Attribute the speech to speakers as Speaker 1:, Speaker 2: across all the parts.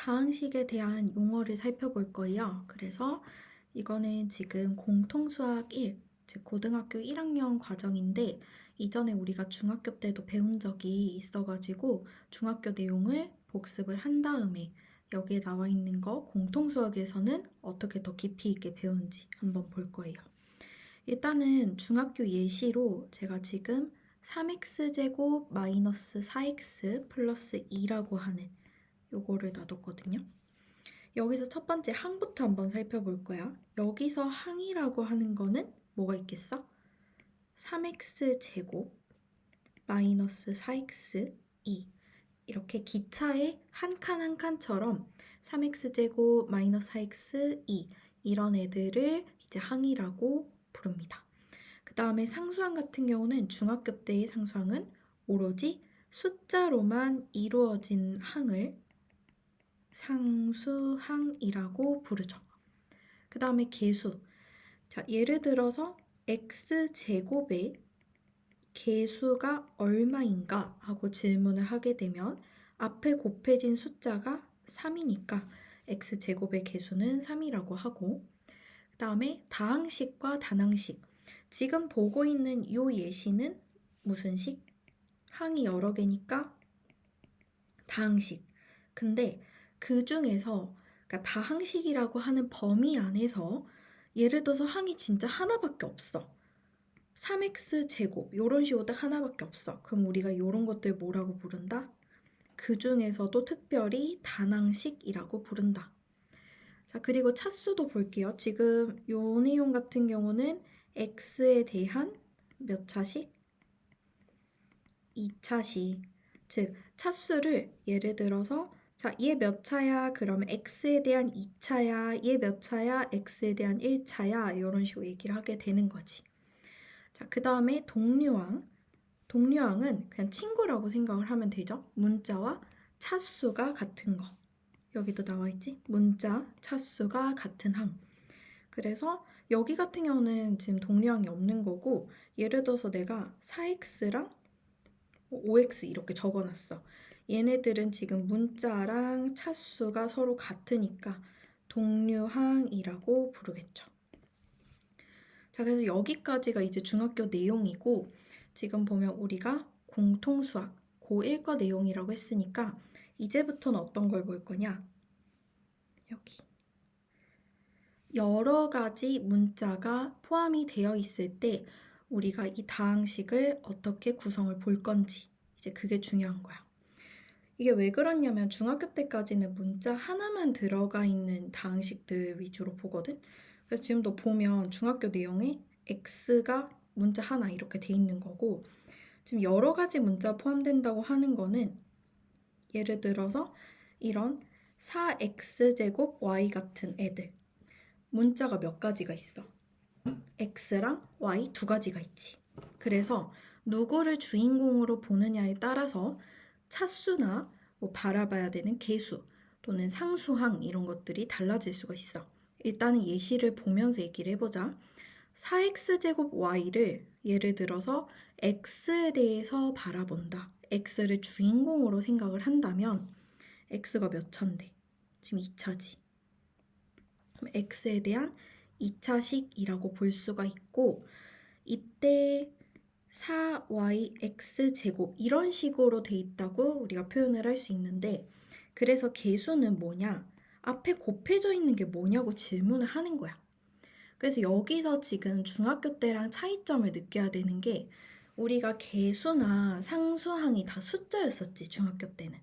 Speaker 1: 다항식에 대한 용어를 살펴볼 거예요. 그래서 이거는 지금 공통수학 1, 즉 고등학교 1학년 과정인데 이전에 우리가 중학교 때도 배운 적이 있어가지고 중학교 내용을 복습을 한 다음에 여기에 나와 있는 거 공통수학에서는 어떻게 더 깊이 있게 배운지 한번 볼 거예요. 일단은 중학교 예시로 제가 지금 3x제곱 마이너스 4x 플러스 2라고 하는 요거를 놔뒀거든요. 여기서 첫 번째 항부터 한번 살펴볼 거야. 여기서 항이라고 하는 거는 뭐가 있겠어? 3x 제곱 마이너스 4x 2 이렇게 기차의 한 칸 한 칸처럼 3x 제곱 마이너스 4x 2 이런 애들을 이제 항이라고 부릅니다. 그 다음에 상수항 같은 경우는 중학교 때의 상수항은 오로지 숫자로만 이루어진 항을 상수항이라고 부르죠. 그 다음에 개수. 자, 예를 들어서 x제곱의 개수가 얼마인가 하고 질문을 하게 되면 앞에 곱해진 숫자가 3이니까 x제곱의 개수는 3이라고 하고 그 다음에 다항식과 단항식 지금 보고 있는 이 예시는 무슨 식? 항이 여러 개니까 다항식 근데 그 중에서 그러니까 다항식이라고 하는 범위 안에서 예를 들어서 항이 진짜 하나밖에 없어. 3x 제곱 이런 식으로 딱 하나밖에 없어. 그럼 우리가 이런 것들 뭐라고 부른다? 그 중에서도 특별히 단항식이라고 부른다. 자 그리고 차수도 볼게요. 지금 요 내용 같은 경우는 x에 대한 몇 차식? 2차식. 즉 차수를 예를 들어서 자, 얘 몇 차야? 그러면 x에 대한 2차야? 얘 몇 차야? x에 대한 1차야? 이런 식으로 얘기를 하게 되는 거지. 자, 그 다음에 동류항. 동류항은 그냥 친구라고 생각을 하면 되죠. 문자와 차수가 같은 거. 여기도 나와 있지? 문자, 차수가 같은 항. 그래서 여기 같은 경우는 지금 동류항이 없는 거고 예를 들어서 내가 4x랑 5x 이렇게 적어놨어. 얘네들은 지금 문자랑 차수가 서로 같으니까 동류항이라고 부르겠죠. 자, 그래서 여기까지가 이제 중학교 내용이고 지금 보면 우리가 공통수학 고1 거 내용이라고 했으니까 이제부터는 어떤 걸 볼 거냐? 여기. 여러 가지 문자가 포함이 되어 있을 때 우리가 이 다항식을 어떻게 구성을 볼 건지 이제 그게 중요한 거야. 이게 왜 그러냐면 중학교 때까지는 문자 하나만 들어가 있는 다항식들 위주로 보거든. 그래서 지금도 보면 중학교 내용에 x가 문자 하나 이렇게 돼 있는 거고 지금 여러 가지 문자 포함된다고 하는 거는 예를 들어서 이런 4x제곱 y 같은 애들 문자가 몇 가지가 있어. x랑 y 두 가지가 있지. 그래서 누구를 주인공으로 보느냐에 따라서 차수나 뭐 바라봐야 되는 개수 또는 상수항 이런 것들이 달라질 수가 있어. 일단은 예시를 보면서 얘기를 해보자. 4x제곱 y를 예를 들어서 x에 대해서 바라본다. x를 주인공으로 생각을 한다면 x가 몇 차인데? 지금 2차지. 그럼 x에 대한 2차식이라고 볼 수가 있고 이때 4yx 제곱 이런 식으로 돼 있다고 우리가 표현을 할 수 있는데 그래서 개수는 뭐냐? 앞에 곱해져 있는 게 뭐냐고 질문을 하는 거야. 그래서 여기서 지금 중학교 때랑 차이점을 느껴야 되는 게 우리가 개수나 상수항이 다 숫자였었지, 중학교 때는.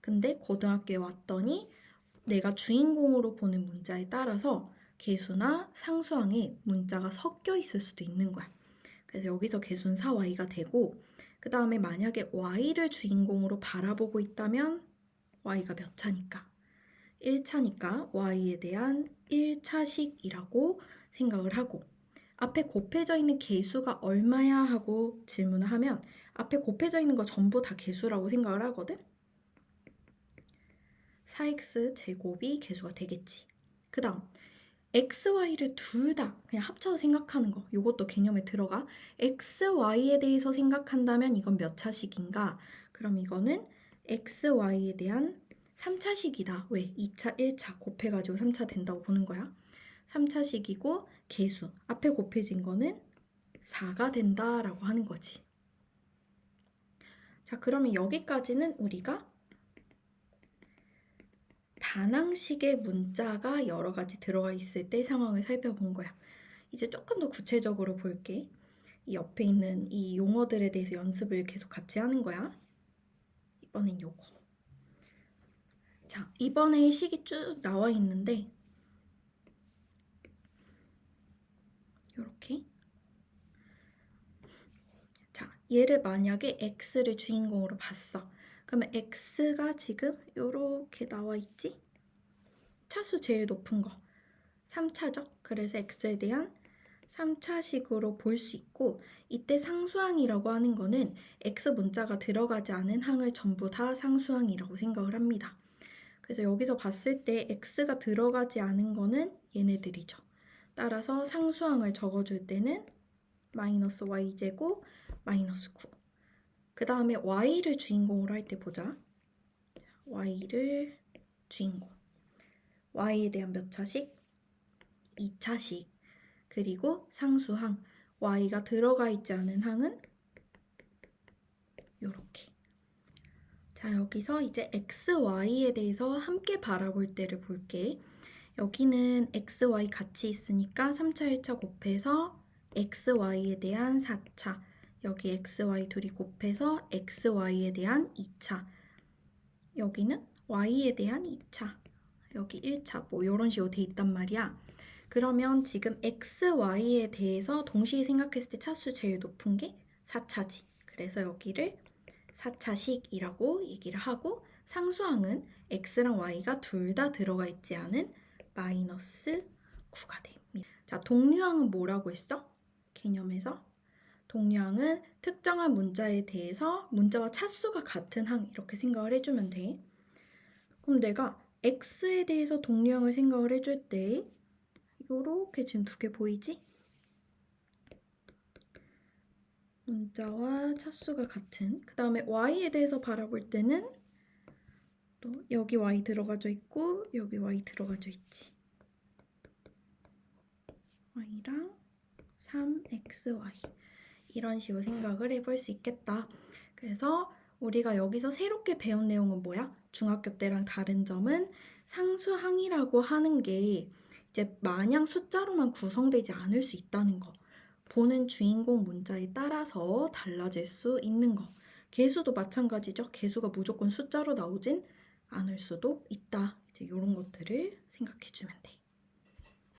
Speaker 1: 근데 고등학교에 왔더니 내가 주인공으로 보는 문자에 따라서 개수나 상수항에 문자가 섞여 있을 수도 있는 거야. 그래서 여기서 개수는 4y가 되고 그 다음에 만약에 y를 주인공으로 바라보고 있다면 y가 몇 차니까? 1차니까 y에 대한 1차식이라고 생각을 하고 앞에 곱해져 있는 개수가 얼마야 하고 질문을 하면 앞에 곱해져 있는 거 전부 다 개수라고 생각을 하거든? 4x 제곱이 개수가 되겠지. 그 다음 x, y를 둘 다 그냥 합쳐서 생각하는 거. 이것도 개념에 들어가. x, y에 대해서 생각한다면 이건 몇 차식인가? 그럼 이거는 x, y에 대한 3차식이다. 왜? 2차, 1차 곱해가지고 3차 된다고 보는 거야. 3차식이고 개수. 앞에 곱해진 거는 4가 된다라고 하는 거지. 자, 그러면 여기까지는 우리가 단항식의 문자가 여러 가지 들어가 있을 때 상황을 살펴본 거야. 이제 조금 더 구체적으로 볼게. 이 옆에 있는 이 용어들에 대해서 연습을 계속 같이 하는 거야. 이번엔 요거. 자, 이번에 식이 쭉 나와 있는데 요렇게 자, 얘를 만약에 x를 주인공으로 봤어. 그러면 x가 지금 요렇게 나와 있지? 차수 제일 높은 거. 3차죠. 그래서 x에 대한 3차식으로 볼 수 있고 이때 상수항이라고 하는 거는 x 문자가 들어가지 않은 항을 전부 다 상수항이라고 생각을 합니다. 그래서 여기서 봤을 때 x가 들어가지 않은 거는 얘네들이죠. 따라서 상수항을 적어줄 때는 마이너스 y제곱 마이너스 9. 그 다음에 y를 주인공으로 할 때 보자. y를 주인공. Y에 대한 몇 차식? 2차식. 그리고 상수항. y가 들어가 있지 않은 항은 요렇게. 자, 여기서 이제 x, y에 대해서 함께 바라볼 때를 볼게. 여기는 x, y 같이 있으니까 3차, 1차 곱해서 x, y에 대한 4차. 여기 x, y 둘이 곱해서 x, y에 대한 2차. 여기는 y에 대한 2차. 여기 1차. 뭐 이런 식으로 돼 있단 말이야. 그러면 지금 x, y에 대해서 동시에 생각했을 때 차수 제일 높은 게 4차지. 그래서 여기를 4차식이라고 얘기를 하고 상수항은 x랑 y가 둘 다 들어가 있지 않은 마이너스 9가 됩니다. 자, 동류항은 뭐라고 했어? 개념에서 동류항은 특정한 문자에 대해서 문자와 차수가 같은 항 이렇게 생각을 해주면 돼. 그럼 내가 x에 대해서 동류항을 생각을 해줄 때 요렇게 지금 두 개 보이지? 문자와 차수가 같은. 그 다음에 y에 대해서 바라볼 때는 또 여기 y 들어가져 있고 여기 y 들어가져 있지. Y랑 3xy 이런 식으로 생각을 해볼 수 있겠다. 그래서 우리가 여기서 새롭게 배운 내용은 뭐야? 중학교 때랑 다른 점은 상수항이라고 하는 게 이제 마냥 숫자로만 구성되지 않을 수 있다는 거 보는 주인공 문자에 따라서 달라질 수 있는 거. 개수도 마찬가지죠. 개수가 무조건 숫자로 나오진 않을 수도 있다. 이제 이런 것들을 생각해 주면